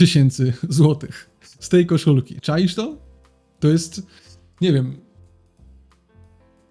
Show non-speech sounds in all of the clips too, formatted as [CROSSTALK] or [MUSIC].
tysięcy złotych z tej koszulki. Czaisz to? To jest, nie wiem,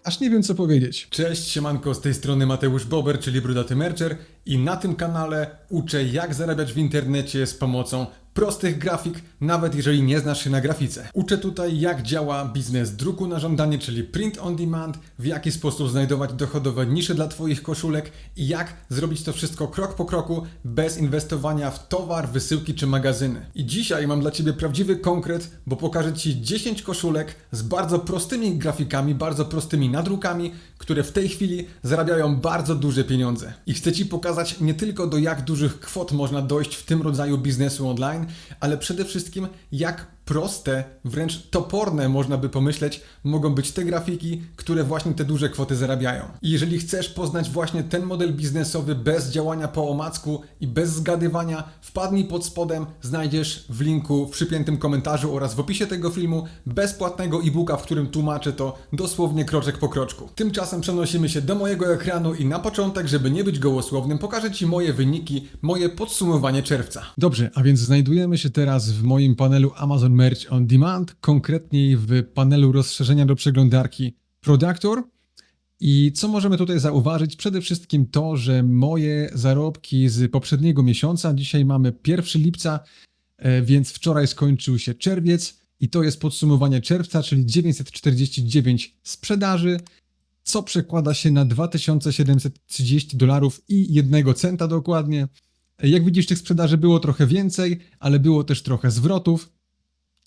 aż nie wiem co powiedzieć. Cześć, siemanko, z tej strony Mateusz Bober, czyli Brudaty Mercher i na tym kanale uczę jak zarabiać w internecie z pomocą prostych grafik, nawet jeżeli nie znasz się na grafice. Uczę tutaj jak działa biznes druku na żądanie, czyli print on demand, w jaki sposób znajdować dochodowe nisze dla Twoich koszulek i jak zrobić to wszystko krok po kroku, bez inwestowania w towar, wysyłki czy magazyny. I dzisiaj mam dla Ciebie prawdziwy konkret, bo pokażę Ci 10 koszulek z bardzo prostymi grafikami, bardzo prostymi nadrukami, które w tej chwili zarabiają bardzo duże pieniądze. I chcę Ci pokazać nie tylko do jak dużych kwot można dojść w tym rodzaju biznesu online, ale przede wszystkim jak proste, wręcz toporne można by pomyśleć, mogą być te grafiki, które właśnie te duże kwoty zarabiają. I jeżeli chcesz poznać właśnie ten model biznesowy bez działania po omacku i bez zgadywania, wpadnij pod spodem, znajdziesz w linku w przypiętym komentarzu oraz w opisie tego filmu bezpłatnego e-booka, w którym tłumaczę to dosłownie kroczek po kroczku. Tymczasem przenosimy się do mojego ekranu i na początek, żeby nie być gołosłownym, pokażę Ci moje wyniki, moje podsumowanie czerwca. Dobrze, a więc znajdujemy się teraz w moim panelu Amazon Merch on Demand, konkretniej w panelu rozszerzenia do przeglądarki Productor. I co możemy tutaj zauważyć? Przede wszystkim to, że moje zarobki z poprzedniego miesiąca, dzisiaj mamy 1 lipca, e, więc wczoraj skończył się czerwiec i to jest podsumowanie czerwca, czyli 949 sprzedaży, co przekłada się na 2730 dolarów i 1 centa dokładnie. Jak widzisz, tych sprzedaży było trochę więcej, ale było też trochę zwrotów,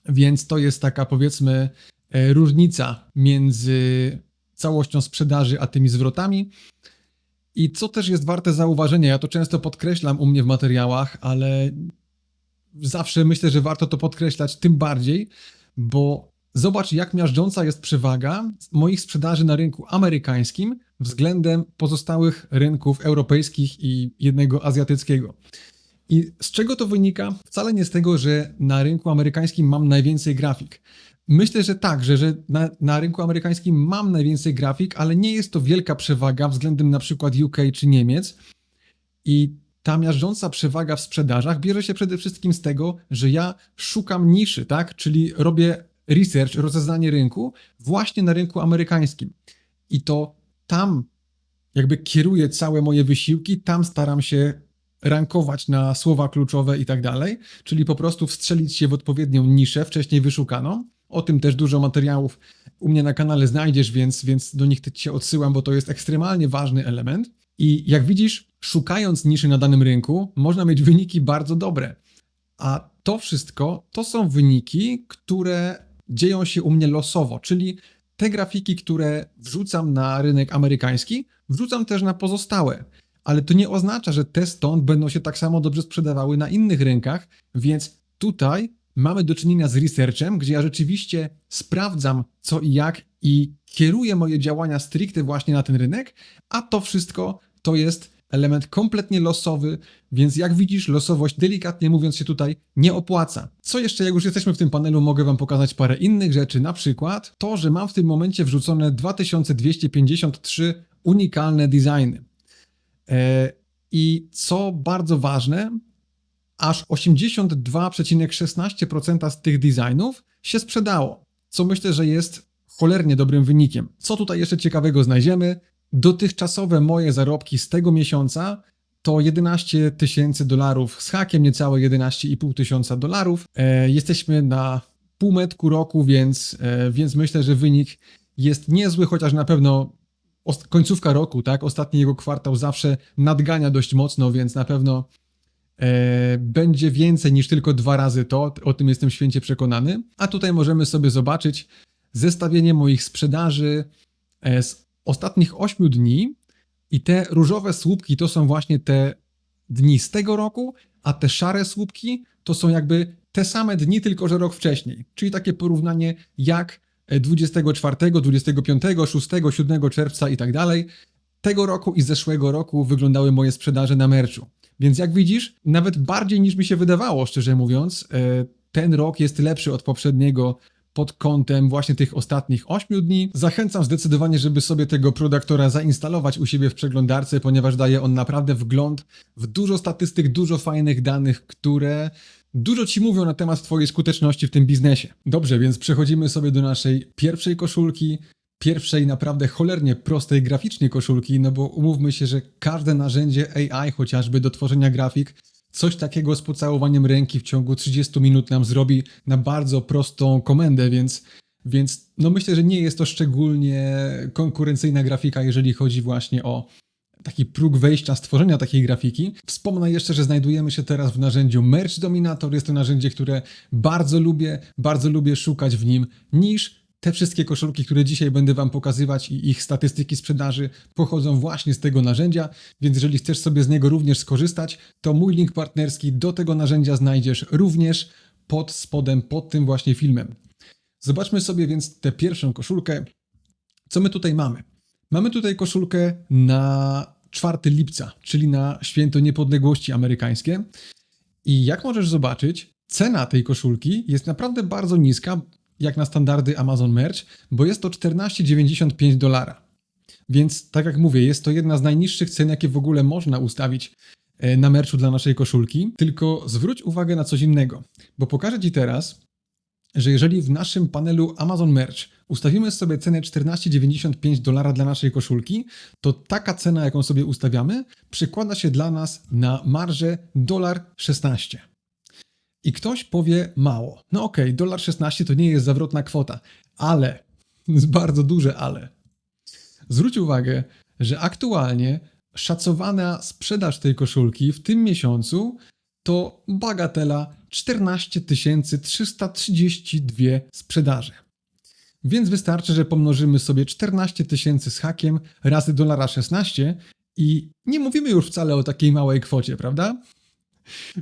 więc to jest taka powiedzmy e, różnica między całością sprzedaży a tymi zwrotami. I co też jest warte zauważenia, ja to często podkreślam u mnie w materiałach, ale zawsze myślę, że warto to podkreślać tym bardziej, bo zobacz, jak miażdżąca jest przewaga moich sprzedaży na rynku amerykańskim względem pozostałych rynków europejskich i jednego azjatyckiego. I z czego to wynika? Wcale nie z tego, że na rynku amerykańskim mam najwięcej grafik. Myślę, że tak, że, że na, na, rynku amerykańskim mam najwięcej grafik, ale nie jest to wielka przewaga względem na przykład UK czy Niemiec. I ta miażdżąca przewaga w sprzedażach bierze się przede wszystkim z tego, że ja szukam niszy, tak? Czyli robię research, rozeznanie rynku właśnie na rynku amerykańskim. I to tam jakby kieruję całe moje wysiłki, tam staram się rankować na słowa kluczowe i tak dalej, czyli po prostu wstrzelić się w odpowiednią niszę, wcześniej wyszukaną. O tym też dużo materiałów u mnie na kanale znajdziesz, więc, więc do nich cię odsyłam, bo to jest ekstremalnie ważny element. I jak widzisz, szukając niszy na danym rynku, można mieć wyniki bardzo dobre. A to wszystko to są wyniki, które dzieją się u mnie losowo, czyli te grafiki, które wrzucam na rynek amerykański, wrzucam też na pozostałe ale to nie oznacza, że te stąd będą się tak samo dobrze sprzedawały na innych rynkach, więc tutaj mamy do czynienia z researchem, gdzie ja rzeczywiście sprawdzam co i jak i kieruję moje działania stricte właśnie na ten rynek, a to wszystko to jest element kompletnie losowy, więc jak widzisz, losowość delikatnie mówiąc się tutaj nie opłaca. Co jeszcze, jak już jesteśmy w tym panelu, mogę Wam pokazać parę innych rzeczy, na przykład to, że mam w tym momencie wrzucone 2253 unikalne designy. E, I co bardzo ważne, aż 82,16% z tych designów się sprzedało, co myślę, że jest cholernie dobrym wynikiem. Co tutaj jeszcze ciekawego znajdziemy? Dotychczasowe moje zarobki z tego miesiąca to 11 tysięcy dolarów z hakiem, niecałe 11,5 tysiąca dolarów. E, jesteśmy na półmetku roku, więc, e, więc myślę, że wynik jest niezły, chociaż na pewno końcówka roku, tak? Ostatni jego kwartał zawsze nadgania dość mocno, więc na pewno e, będzie więcej niż tylko dwa razy to. O tym jestem święcie przekonany. A tutaj możemy sobie zobaczyć zestawienie moich sprzedaży e, z ostatnich 8 dni. I te różowe słupki to są właśnie te dni z tego roku, a te szare słupki to są jakby te same dni, tylko że rok wcześniej. Czyli takie porównanie, jak 24, 25, 6, 7 czerwca i tak dalej. Tego roku i zeszłego roku wyglądały moje sprzedaże na merchu. Więc jak widzisz, nawet bardziej niż mi się wydawało, szczerze mówiąc, e, ten rok jest lepszy od poprzedniego pod kątem właśnie tych ostatnich 8 dni. Zachęcam zdecydowanie, żeby sobie tego produktora zainstalować u siebie w przeglądarce, ponieważ daje on naprawdę wgląd w dużo statystyk, dużo fajnych danych, które dużo ci mówią na temat twojej skuteczności w tym biznesie. Dobrze, więc przechodzimy sobie do naszej pierwszej koszulki, pierwszej naprawdę cholernie prostej graficznie koszulki, no bo umówmy się, że każde narzędzie AI chociażby do tworzenia grafik coś takiego z pocałowaniem ręki w ciągu 30 minut nam zrobi na bardzo prostą komendę, więc, więc no myślę, że nie jest to szczególnie konkurencyjna grafika, jeżeli chodzi właśnie o taki próg wejścia stworzenia takiej grafiki. Wspomnę jeszcze, że znajdujemy się teraz w narzędziu Merch Dominator. Jest to narzędzie, które bardzo lubię, bardzo lubię szukać w nim niż te wszystkie koszulki, które dzisiaj będę Wam pokazywać i ich statystyki sprzedaży pochodzą właśnie z tego narzędzia, więc jeżeli chcesz sobie z niego również skorzystać, to mój link partnerski do tego narzędzia znajdziesz również pod spodem, pod tym właśnie filmem. Zobaczmy sobie więc tę pierwszą koszulkę. Co my tutaj mamy? Mamy tutaj koszulkę na 4 lipca, czyli na święto niepodległości amerykańskie. I jak możesz zobaczyć, cena tej koszulki jest naprawdę bardzo niska, jak na standardy Amazon Merch, bo jest to 14,95 dolara. Więc tak jak mówię, jest to jedna z najniższych cen, jakie w ogóle można ustawić e, na merchu dla naszej koszulki. Tylko zwróć uwagę na coś innego, bo pokażę Ci teraz, że jeżeli w naszym panelu Amazon Merch ustawimy sobie cenę 14,95 dolara dla naszej koszulki, to taka cena, jaką sobie ustawiamy, przekłada się dla nas na marżę dolar 16. I ktoś powie mało. No okej, okay, dolar 16 to nie jest zawrotna kwota, ale, [LAUGHS] jest bardzo duże ale. Zwróć uwagę, że aktualnie szacowana sprzedaż tej koszulki w tym miesiącu to bagatela 14 332 sprzedaże. Więc wystarczy, że pomnożymy sobie 14 tysięcy z hakiem razy dolara 16 i nie mówimy już wcale o takiej małej kwocie, prawda?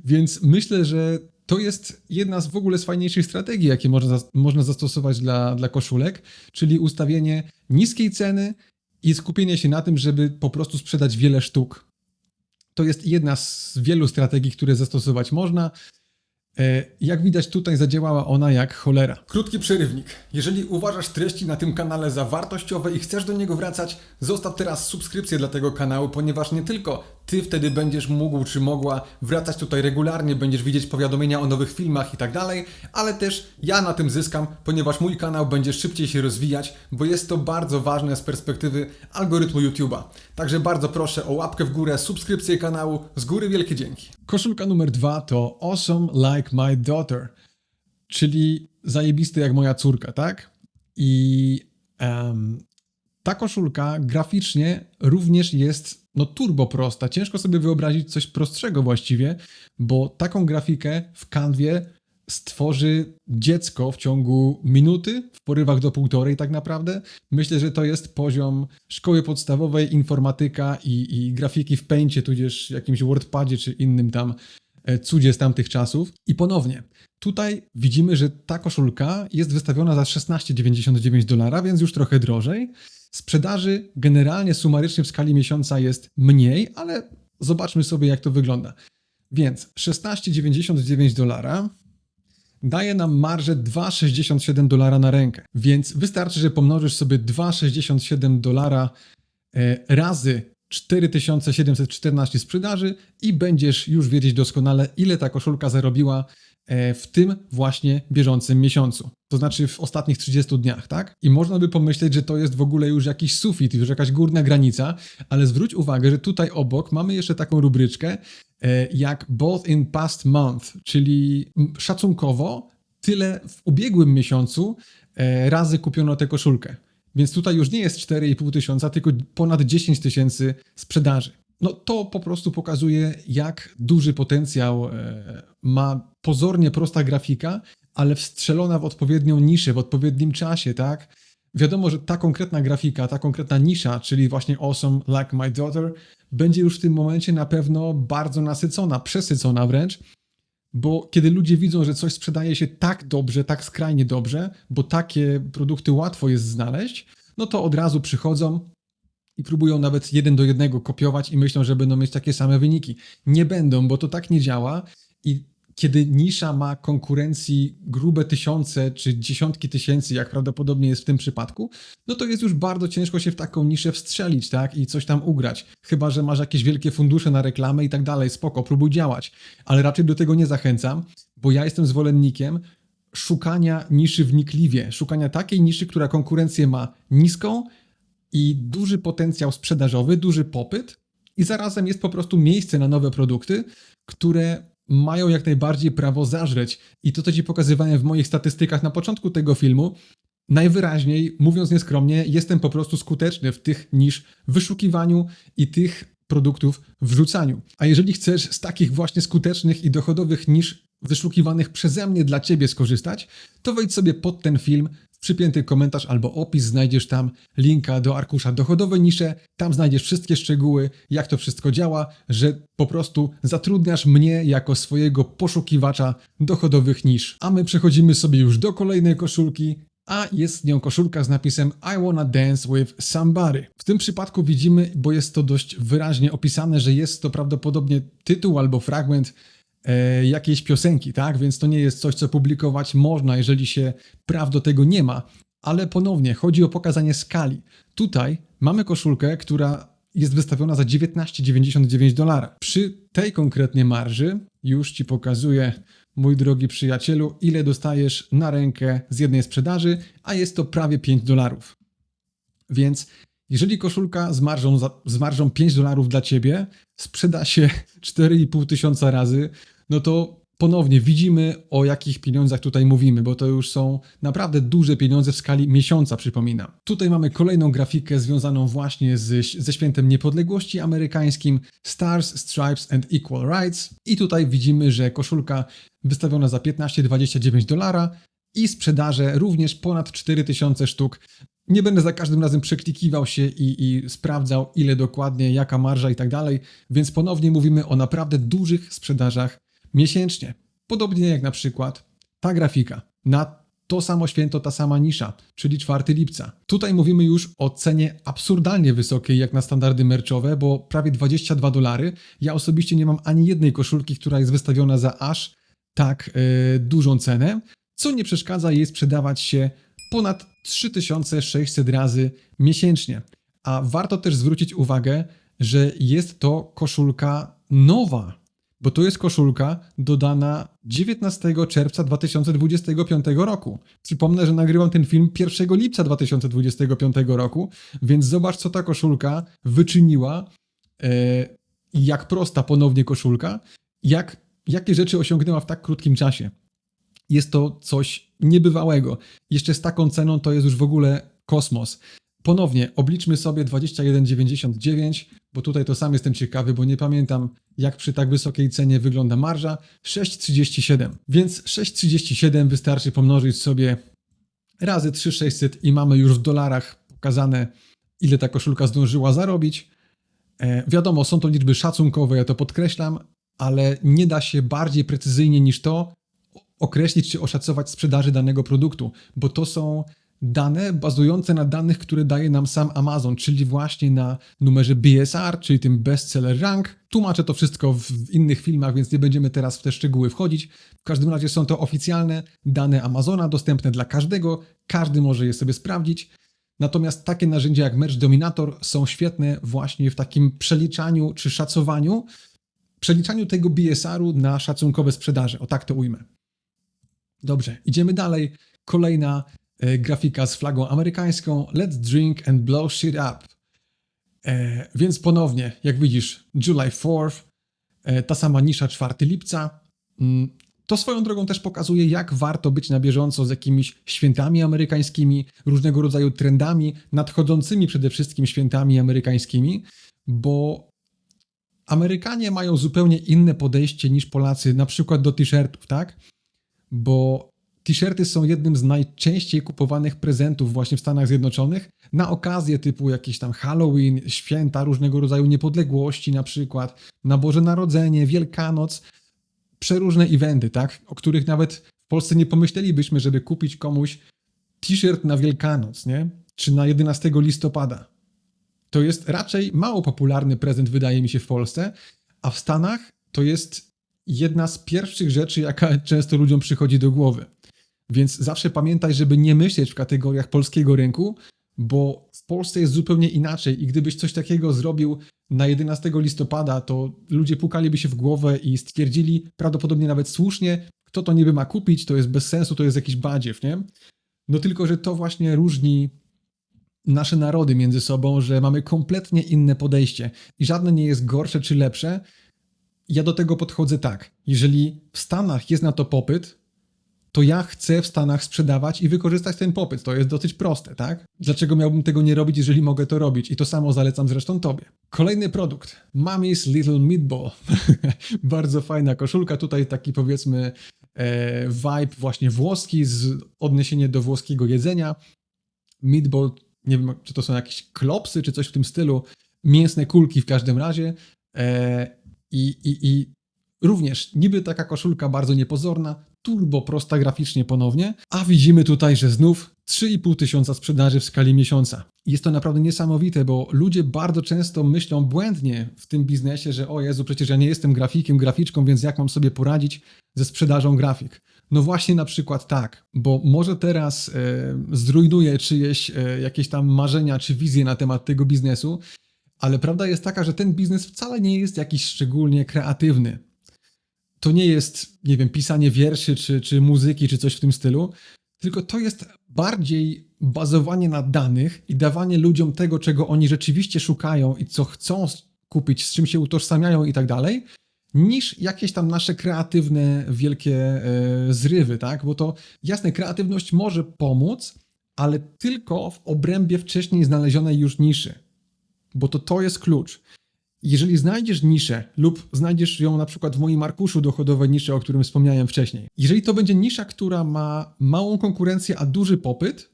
Więc myślę, że to jest jedna z w ogóle z fajniejszych strategii, jakie można, można zastosować dla, dla koszulek, czyli ustawienie niskiej ceny i skupienie się na tym, żeby po prostu sprzedać wiele sztuk. To jest jedna z wielu strategii, które zastosować można. E, jak widać tutaj zadziałała ona jak cholera. Krótki przerywnik. Jeżeli uważasz treści na tym kanale za wartościowe i chcesz do niego wracać, zostaw teraz subskrypcję dla tego kanału, ponieważ nie tylko ty wtedy będziesz mógł czy mogła wracać tutaj regularnie, będziesz widzieć powiadomienia o nowych filmach i tak dalej, ale też ja na tym zyskam, ponieważ mój kanał będzie szybciej się rozwijać, bo jest to bardzo ważne z perspektywy algorytmu YouTube'a. Także bardzo proszę o łapkę w górę, subskrypcję kanału, z góry wielkie dzięki. Koszulka numer dwa to Awesome Like My Daughter, czyli zajebisty jak moja córka, tak? I um, ta koszulka graficznie również jest no turbo prosta. Ciężko sobie wyobrazić coś prostszego właściwie, bo taką grafikę w kanwie stworzy dziecko w ciągu minuty, w porywach do półtorej tak naprawdę. Myślę, że to jest poziom szkoły podstawowej, informatyka i, i grafiki w Paintie, tudzież jakimś WordPadzie czy innym tam e, cudzie z tamtych czasów. I ponownie, tutaj widzimy, że ta koszulka jest wystawiona za 16,99 dolara, więc już trochę drożej. Sprzedaży generalnie sumarycznie w skali miesiąca jest mniej, ale zobaczmy sobie jak to wygląda. Więc 16,99 dolara daje nam marżę 2,67 dolara na rękę. Więc wystarczy, że pomnożysz sobie 2,67 dolara e, razy 4714 sprzedaży i będziesz już wiedzieć doskonale, ile ta koszulka zarobiła w tym właśnie bieżącym miesiącu. To znaczy w ostatnich 30 dniach, tak? I można by pomyśleć, że to jest w ogóle już jakiś sufit, już jakaś górna granica, ale zwróć uwagę, że tutaj obok mamy jeszcze taką rubryczkę e, jak both in past month, czyli szacunkowo tyle w ubiegłym miesiącu e, razy kupiono tę koszulkę. Więc tutaj już nie jest 4,5 tysiąca, tylko ponad 10 tysięcy sprzedaży. No to po prostu pokazuje, jak duży potencjał e, ma pozornie prosta grafika, ale wstrzelona w odpowiednią niszę, w odpowiednim czasie, tak? Wiadomo, że ta konkretna grafika, ta konkretna nisza, czyli właśnie Awesome Like My Daughter, będzie już w tym momencie na pewno bardzo nasycona, przesycona wręcz, bo kiedy ludzie widzą, że coś sprzedaje się tak dobrze, tak skrajnie dobrze, bo takie produkty łatwo jest znaleźć, no to od razu przychodzą, i próbują nawet jeden do jednego kopiować i myślą, że będą mieć takie same wyniki. Nie będą, bo to tak nie działa i kiedy nisza ma konkurencji grube tysiące czy dziesiątki tysięcy, jak prawdopodobnie jest w tym przypadku, no to jest już bardzo ciężko się w taką niszę wstrzelić, tak? I coś tam ugrać. Chyba, że masz jakieś wielkie fundusze na reklamę i tak dalej, spoko, próbuj działać. Ale raczej do tego nie zachęcam, bo ja jestem zwolennikiem szukania niszy wnikliwie, szukania takiej niszy, która konkurencję ma niską i duży potencjał sprzedażowy, duży popyt i zarazem jest po prostu miejsce na nowe produkty, które mają jak najbardziej prawo zażreć. I to, co Ci pokazywałem w moich statystykach na początku tego filmu, najwyraźniej, mówiąc nieskromnie, jestem po prostu skuteczny w tych niż wyszukiwaniu i tych produktów wrzucaniu. A jeżeli chcesz z takich właśnie skutecznych i dochodowych niż wyszukiwanych przeze mnie dla Ciebie skorzystać, to wejdź sobie pod ten film, w przypięty komentarz albo opis, znajdziesz tam linka do arkusza dochodowe nisze, tam znajdziesz wszystkie szczegóły, jak to wszystko działa, że po prostu zatrudniasz mnie jako swojego poszukiwacza dochodowych nisz. A my przechodzimy sobie już do kolejnej koszulki, a jest nią koszulka z napisem I wanna dance with somebody. W tym przypadku widzimy, bo jest to dość wyraźnie opisane, że jest to prawdopodobnie tytuł albo fragment jakiejś piosenki, tak? Więc to nie jest coś, co publikować można, jeżeli się praw do tego nie ma. Ale ponownie chodzi o pokazanie skali. Tutaj mamy koszulkę, która jest wystawiona za 19,99 dolara. Przy tej konkretnie marży już ci pokazuję mój drogi przyjacielu, ile dostajesz na rękę z jednej sprzedaży, a jest to prawie 5 dolarów. Więc jeżeli koszulka z marżą, z marżą 5 dolarów dla ciebie sprzeda się [LAUGHS] 4,5 tysiąca razy, no to ponownie widzimy o jakich pieniądzach tutaj mówimy, bo to już są naprawdę duże pieniądze w skali miesiąca, przypominam. Tutaj mamy kolejną grafikę związaną właśnie z, ze świętem niepodległości amerykańskim Stars, Stripes and Equal Rights i tutaj widzimy, że koszulka wystawiona za 15-29 dolara i sprzedaże również ponad 4000 sztuk. Nie będę za każdym razem przeklikiwał się i, i, sprawdzał, ile dokładnie, jaka marża i tak dalej, więc ponownie mówimy o naprawdę dużych sprzedażach miesięcznie. Podobnie jak na przykład ta grafika na to samo święto, ta sama nisza, czyli 4 lipca. Tutaj mówimy już o cenie absurdalnie wysokiej jak na standardy merchowe, bo prawie 22 dolary. Ja osobiście nie mam ani jednej koszulki, która jest wystawiona za aż tak yy, dużą cenę, co nie przeszkadza jej sprzedawać się ponad 3600 razy miesięcznie. A warto też zwrócić uwagę, że jest to koszulka nowa, bo to jest koszulka dodana 19 czerwca 2025 roku. Przypomnę, że nagrywam ten film 1 lipca 2025 roku, więc zobacz, co ta koszulka wyczyniła, e, jak prosta ponownie koszulka, jak, jakie rzeczy osiągnęła w tak krótkim czasie. Jest to coś niebywałego. Jeszcze z taką ceną to jest już w ogóle kosmos. Ponownie obliczmy sobie 21,99, bo tutaj to sam jestem ciekawy, bo nie pamiętam jak przy tak wysokiej cenie wygląda marża. 6,37. Więc 6,37 wystarczy pomnożyć sobie razy 3,600 i mamy już w dolarach pokazane ile ta koszulka zdążyła zarobić. E, wiadomo, są to liczby szacunkowe, ja to podkreślam, ale nie da się bardziej precyzyjnie niż to określić czy oszacować sprzedaży danego produktu, bo to są dane bazujące na danych, które daje nam sam Amazon, czyli właśnie na numerze BSR, czyli tym bestseller rank. Tłumaczę to wszystko w innych filmach, więc nie będziemy teraz w te szczegóły wchodzić. W każdym razie są to oficjalne dane Amazona, dostępne dla każdego, każdy może je sobie sprawdzić. Natomiast takie narzędzia jak Merge Dominator są świetne właśnie w takim przeliczaniu czy szacowaniu, przeliczaniu tego BSR-u na szacunkowe sprzedaże. O tak to ujmę. Dobrze, idziemy dalej. Kolejna grafika z flagą amerykańską Let's drink and blow shit up. E, więc ponownie, jak widzisz, July 4th, e, ta sama nisza 4 lipca. Mm, to swoją drogą też pokazuje, jak warto być na bieżąco z jakimiś świętami amerykańskimi, różnego rodzaju trendami, nadchodzącymi przede wszystkim świętami amerykańskimi, bo Amerykanie mają zupełnie inne podejście niż Polacy, na przykład do t-shirtów, tak? Bo T-shirty są jednym z najczęściej kupowanych prezentów właśnie w Stanach Zjednoczonych na okazje typu jakieś tam Halloween, święta różnego rodzaju niepodległości na przykład, na Boże Narodzenie, Wielkanoc, przeróżne eventy, tak, o których nawet w Polsce nie pomyślelibyśmy, żeby kupić komuś t-shirt na Wielkanoc, nie? Czy na 11 listopada. To jest raczej mało popularny prezent, wydaje mi się, w Polsce, a w Stanach to jest jedna z pierwszych rzeczy, jaka często ludziom przychodzi do głowy. Więc zawsze pamiętaj, żeby nie myśleć w kategoriach polskiego rynku, bo w Polsce jest zupełnie inaczej i gdybyś coś takiego zrobił na 11 listopada, to ludzie pukaliby się w głowę i stwierdzili, prawdopodobnie nawet słusznie, kto to niby ma kupić, to jest bez sensu, to jest jakiś badziew, nie? No tylko, że to właśnie różni nasze narody między sobą, że mamy kompletnie inne podejście i żadne nie jest gorsze czy lepsze. Ja do tego podchodzę tak. Jeżeli w Stanach jest na to popyt, to ja chcę w Stanach sprzedawać i wykorzystać ten popyt. To jest dosyć proste, tak? Dlaczego miałbym tego nie robić, jeżeli mogę to robić? I to samo zalecam zresztą tobie. Kolejny produkt. Mummy's Little Meatball. [LAUGHS] Bardzo fajna koszulka. Tutaj taki powiedzmy e, vibe właśnie włoski z odniesienie do włoskiego jedzenia. Meatball, nie wiem, czy to są jakieś klopsy, czy coś w tym stylu. Mięsne kulki w każdym razie. E, i, i, I również niby taka koszulka bardzo niepozorna, turbo prosta graficznie ponownie, a widzimy tutaj, że znów 3,5 tysiąca sprzedaży w skali miesiąca. Jest to naprawdę niesamowite, bo ludzie bardzo często myślą błędnie w tym biznesie, że o Jezu, przecież ja nie jestem grafikiem, graficzką, więc jak mam sobie poradzić ze sprzedażą grafik? No właśnie na przykład tak, bo może teraz e, zrujnuje czyjeś e, jakieś tam marzenia czy wizje na temat tego biznesu, ale prawda jest taka, że ten biznes wcale nie jest jakiś szczególnie kreatywny to nie jest, nie wiem, pisanie wierszy, czy, czy muzyki, czy coś w tym stylu, tylko to jest bardziej bazowanie na danych i dawanie ludziom tego, czego oni rzeczywiście szukają i co chcą kupić, z czym się utożsamiają i tak dalej, niż jakieś tam nasze kreatywne, wielkie e, zrywy, tak? Bo to jasne, kreatywność może pomóc, ale tylko w obrębie wcześniej znalezionej już niszy. Bo to to jest klucz. Jeżeli znajdziesz niszę lub znajdziesz ją na przykład w moim arkuszu dochodowej niszy, o którym wspomniałem wcześniej, jeżeli to będzie nisza, która ma małą konkurencję, a duży popyt,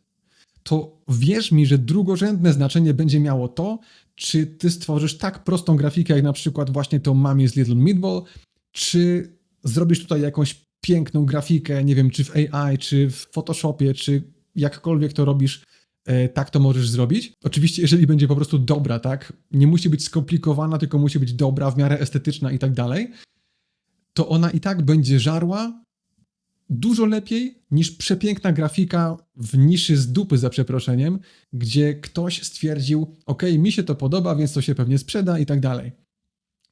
to wierz mi, że drugorzędne znaczenie będzie miało to, czy ty stworzysz tak prostą grafikę, jak na przykład właśnie to Mami z Little Meatball, czy zrobisz tutaj jakąś piękną grafikę, nie wiem, czy w AI, czy w Photoshopie, czy jakkolwiek to robisz, tak to możesz zrobić. Oczywiście, jeżeli będzie po prostu dobra, tak? Nie musi być skomplikowana, tylko musi być dobra, w miarę estetyczna i tak dalej. To ona i tak będzie żarła dużo lepiej niż przepiękna grafika w niszy z dupy, za przeproszeniem, gdzie ktoś stwierdził, ok, mi się to podoba, więc to się pewnie sprzeda i tak dalej.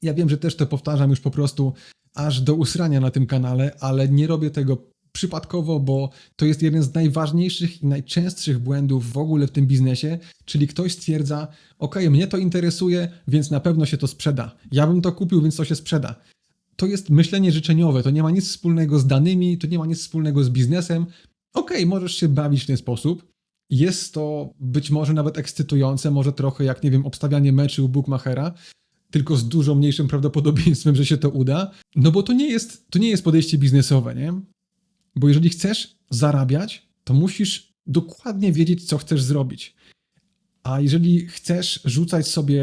Ja wiem, że też to powtarzam już po prostu aż do usrania na tym kanale, ale nie robię tego przypadkowo, bo to jest jeden z najważniejszych i najczęstszych błędów w ogóle w tym biznesie, czyli ktoś stwierdza, ok, mnie to interesuje, więc na pewno się to sprzeda. Ja bym to kupił, więc to się sprzeda. To jest myślenie życzeniowe, to nie ma nic wspólnego z danymi, to nie ma nic wspólnego z biznesem. Ok, możesz się bawić w ten sposób. Jest to być może nawet ekscytujące, może trochę jak, nie wiem, obstawianie meczu u Bookmachera, tylko z dużo mniejszym prawdopodobieństwem, że się to uda. No bo to nie jest, to nie jest podejście biznesowe, nie? Bo jeżeli chcesz zarabiać, to musisz dokładnie wiedzieć, co chcesz zrobić. A jeżeli chcesz rzucać sobie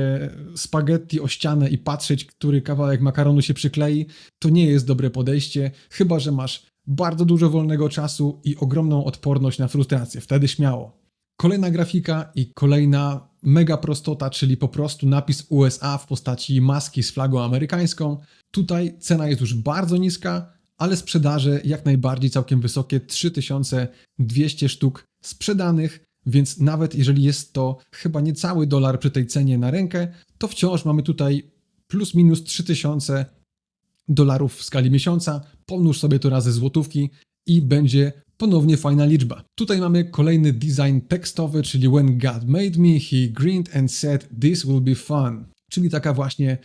spaghetti o ścianę i patrzeć, który kawałek makaronu się przyklei, to nie jest dobre podejście, chyba że masz bardzo dużo wolnego czasu i ogromną odporność na frustrację. Wtedy śmiało. Kolejna grafika i kolejna mega prostota, czyli po prostu napis USA w postaci maski z flagą amerykańską. Tutaj cena jest już bardzo niska, ale sprzedaże jak najbardziej całkiem wysokie 3200 sztuk sprzedanych, więc nawet jeżeli jest to chyba niecały dolar przy tej cenie na rękę, to wciąż mamy tutaj plus minus 3000 dolarów w skali miesiąca. Pomnóż sobie to razy złotówki i będzie ponownie fajna liczba. Tutaj mamy kolejny design tekstowy, czyli When God made me, he grinned and said this will be fun. Czyli taka właśnie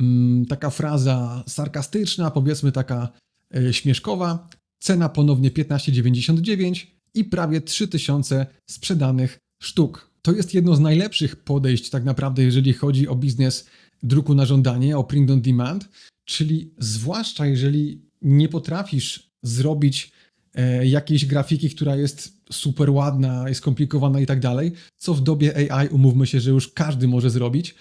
mm, taka fraza sarkastyczna, powiedzmy taka śmieszkowa, cena ponownie 15,99 i prawie 3000 sprzedanych sztuk. To jest jedno z najlepszych podejść tak naprawdę, jeżeli chodzi o biznes druku na żądanie, o print on demand, czyli zwłaszcza jeżeli nie potrafisz zrobić e, jakiejś grafiki, która jest super ładna, jest skomplikowana i tak dalej, co w dobie AI umówmy się, że już każdy może zrobić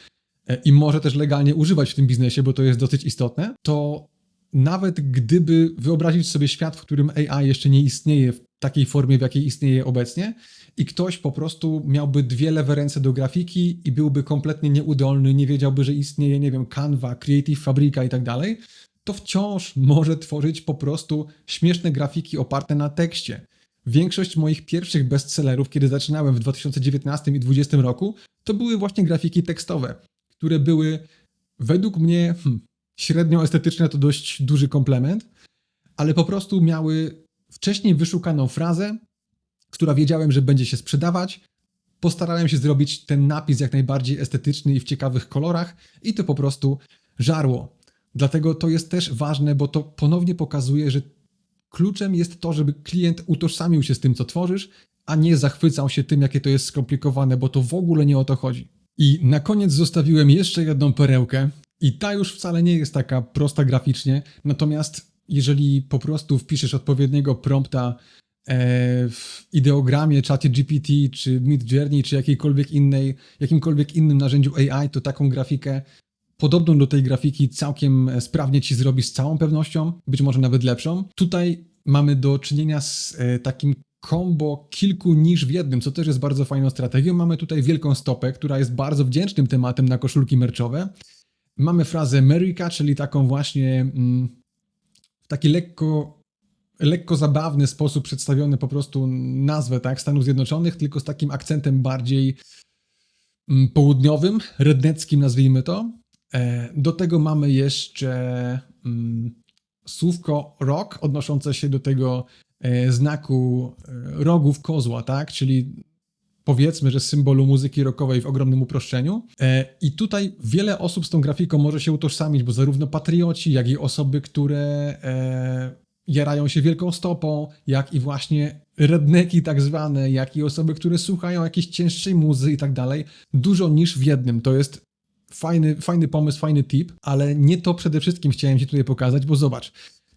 e, i może też legalnie używać w tym biznesie, bo to jest dosyć istotne, to nawet gdyby wyobrazić sobie świat, w którym AI jeszcze nie istnieje w takiej formie, w jakiej istnieje obecnie, i ktoś po prostu miałby dwie lewe ręce do grafiki i byłby kompletnie nieudolny, nie wiedziałby, że istnieje, nie wiem, Canva, Creative Fabrica i tak dalej, to wciąż może tworzyć po prostu śmieszne grafiki oparte na tekście. Większość moich pierwszych bestsellerów, kiedy zaczynałem w 2019 i 2020 roku, to były właśnie grafiki tekstowe, które były według mnie hmm, średnio estetyczne to dość duży komplement, ale po prostu miały wcześniej wyszukaną frazę, która wiedziałem, że będzie się sprzedawać. Postarałem się zrobić ten napis jak najbardziej estetyczny i w ciekawych kolorach, i to po prostu żarło. Dlatego to jest też ważne, bo to ponownie pokazuje, że kluczem jest to, żeby klient utożsamił się z tym, co tworzysz, a nie zachwycał się tym, jakie to jest skomplikowane, bo to w ogóle nie o to chodzi. I na koniec zostawiłem jeszcze jedną perełkę, i ta już wcale nie jest taka prosta graficznie, natomiast jeżeli po prostu wpiszesz odpowiedniego prompta e, w ideogramie, czacie GPT, czy Midjourney, czy jakiejkolwiek innej, jakimkolwiek innym narzędziu AI, to taką grafikę podobną do tej grafiki całkiem e, sprawnie ci zrobi z całą pewnością, być może nawet lepszą. Tutaj mamy do czynienia z e, takim kombo kilku niż w jednym, co też jest bardzo fajną strategią. Mamy tutaj wielką stopę, która jest bardzo wdzięcznym tematem na koszulki merczowe. Mamy frazę America, czyli taką właśnie mm, w taki lekko, lekko zabawny sposób przedstawiony po prostu nazwę tak, Stanów Zjednoczonych, tylko z takim akcentem bardziej mm, południowym, redneckim nazwijmy to. E, do tego mamy jeszcze mm, słówko rock odnoszące się do tego e, znaku e, rogów kozła, tak? Czyli powiedzmy, że symbolu muzyki rockowej w ogromnym uproszczeniu. I tutaj wiele osób z tą grafiką może się utożsamić, bo zarówno patrioci, jak i osoby, które jarają się wielką stopą, jak i właśnie redneki tak zwane, jak i osoby, które słuchają jakiejś cięższej muzy i tak dalej. Dużo niż w jednym. To jest fajny, fajny pomysł, fajny tip, ale nie to przede wszystkim chciałem Ci tutaj pokazać, bo zobacz,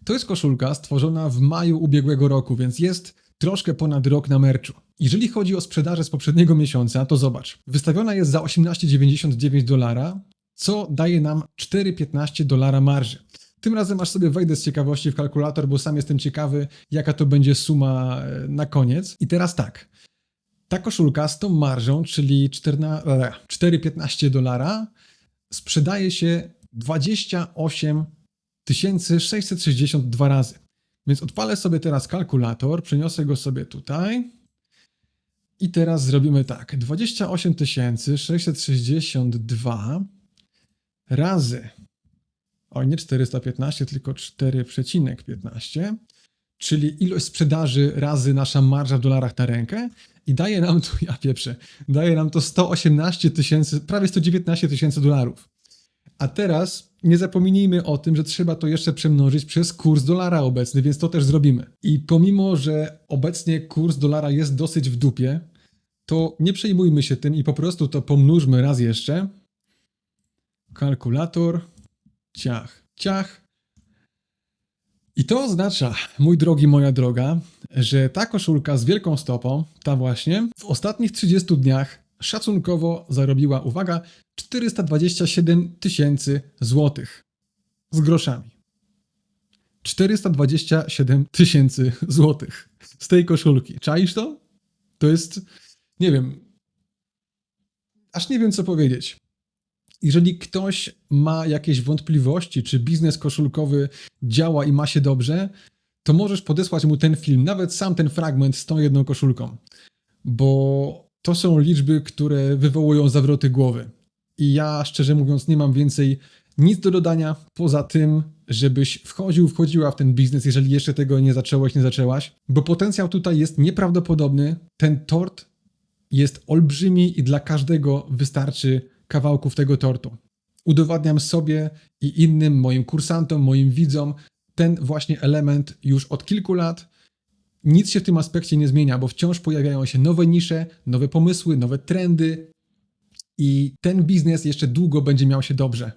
to jest koszulka stworzona w maju ubiegłego roku, więc jest troszkę ponad rok na merczu. Jeżeli chodzi o sprzedaże z poprzedniego miesiąca, to zobacz, wystawiona jest za 18,99 dolara, co daje nam 4,15 dolara marży. Tym razem aż sobie wejdę z ciekawości w kalkulator, bo sam jestem ciekawy, jaka to będzie suma e, na koniec. I teraz tak. Ta koszulka z tą marżą, czyli 4,15 dolara, sprzedaje się 28 662 razy. Więc odpalę sobie teraz kalkulator, przeniosę go sobie tutaj. I teraz zrobimy tak. 28 662 razy. O, nie 415, tylko 4,15. Czyli ilość sprzedaży razy nasza marża w dolarach na rękę i daje nam [LAUGHS] to, ja pieprzę, daje nam to 118 tysięcy, prawie 119 tysięcy dolarów. A teraz nie zapomnijmy o tym, że trzeba to jeszcze przemnożyć przez kurs dolara obecny, więc to też zrobimy. I pomimo, że obecnie kurs dolara jest dosyć w dupie, to nie przejmujmy się tym i po prostu to pomnóżmy raz jeszcze. Kalkulator, ciach, ciach, i to oznacza, mój drogi, moja droga, że ta koszulka z wielką stopą, ta właśnie, w ostatnich 30 dniach szacunkowo zarobiła, uwaga, 427 tysięcy złotych z groszami. 427 tysięcy złotych z tej koszulki. Czaisz to? To jest, nie wiem, aż nie wiem co powiedzieć. Jeżeli ktoś ma jakieś wątpliwości, czy biznes koszulkowy działa i ma się dobrze, to możesz podesłać mu ten film, nawet sam ten fragment z tą jedną koszulką, bo to są liczby, które wywołują zawroty głowy. I ja szczerze mówiąc nie mam więcej nic do dodania poza tym, żebyś wchodził, wchodziła w ten biznes, jeżeli jeszcze tego nie zacząłeś, nie zaczęłaś, bo potencjał tutaj jest nieprawdopodobny. Ten tort jest olbrzymi i dla każdego wystarczy kawałków tego tortu. Udowadniam sobie i innym moim kursantom, moim widzom ten właśnie element już od kilku lat. Nic się w tym aspekcie nie zmienia, bo wciąż pojawiają się nowe nisze, nowe pomysły, nowe trendy i ten biznes jeszcze długo będzie miał się dobrze.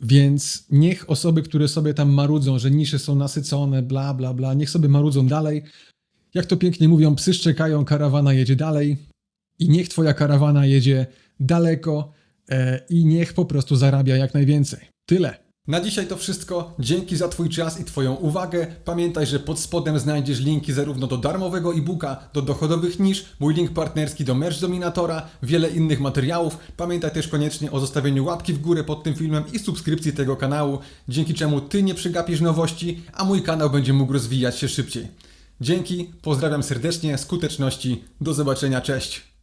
Więc niech osoby, które sobie tam marudzą, że nisze są nasycone, bla, bla, bla, niech sobie marudzą dalej. Jak to pięknie mówią, psy szczekają, karawana jedzie dalej. I niech twoja karawana jedzie daleko e, i niech po prostu zarabia jak najwięcej. Tyle. Na dzisiaj to wszystko. Dzięki za Twój czas i Twoją uwagę. Pamiętaj, że pod spodem znajdziesz linki zarówno do darmowego e-booka, do dochodowych nisz, mój link partnerski do Merch Dominatora, wiele innych materiałów. Pamiętaj też koniecznie o zostawieniu łapki w górę pod tym filmem i subskrypcji tego kanału, dzięki czemu Ty nie przegapisz nowości, a mój kanał będzie mógł rozwijać się szybciej. Dzięki, pozdrawiam serdecznie, skuteczności, do zobaczenia, cześć!